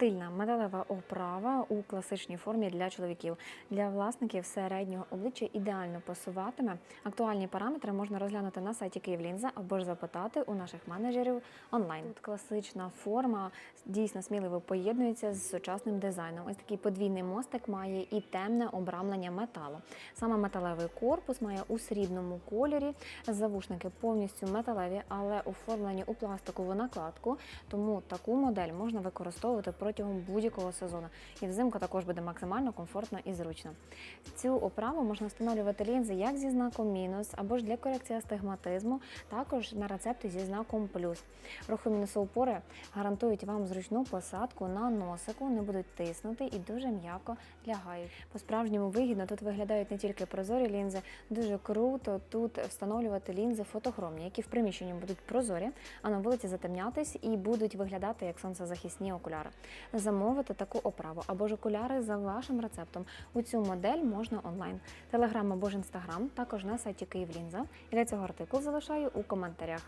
Тактильна металева оправа у класичній формі для чоловіків. Для власників середнього обличчя ідеально пасуватиме. Актуальні параметри можна розглянути на сайті Київлінза або ж запитати у наших менеджерів онлайн. Тут класична форма дійсно сміливо поєднується з сучасним дизайном. Ось такий подвійний мостик має і темне обрамлення металу. Саме металевий корпус має у срібному кольорі. Завушники повністю металеві, але оформлені у пластикову накладку. Тому таку модель можна використовувати протягом будь-якого сезону. І взимку також буде максимально комфортно і зручно. Цю оправу можна встановлювати лінзи як зі знаком мінус, або ж для корекції астигматизму, також на рецепти зі знаком плюс. Рухомінусоупори гарантують вам зручну посадку на носику, не будуть тиснути і дуже м'яко лягають. По-справжньому вигідно тут виглядають не тільки прозорі лінзи, дуже круто тут встановлювати лінзи фотохромні, які в приміщенні будуть прозорі, а на вулиці затемнятись і будуть виглядати як сонцезахисні окуляри. Замовити таку оправу або ж окуляри за вашим рецептом. У цю модель можна онлайн. Телеграм або ж інстаграм, також на сайті Київлінза. Для цього артикул залишаю у коментарях.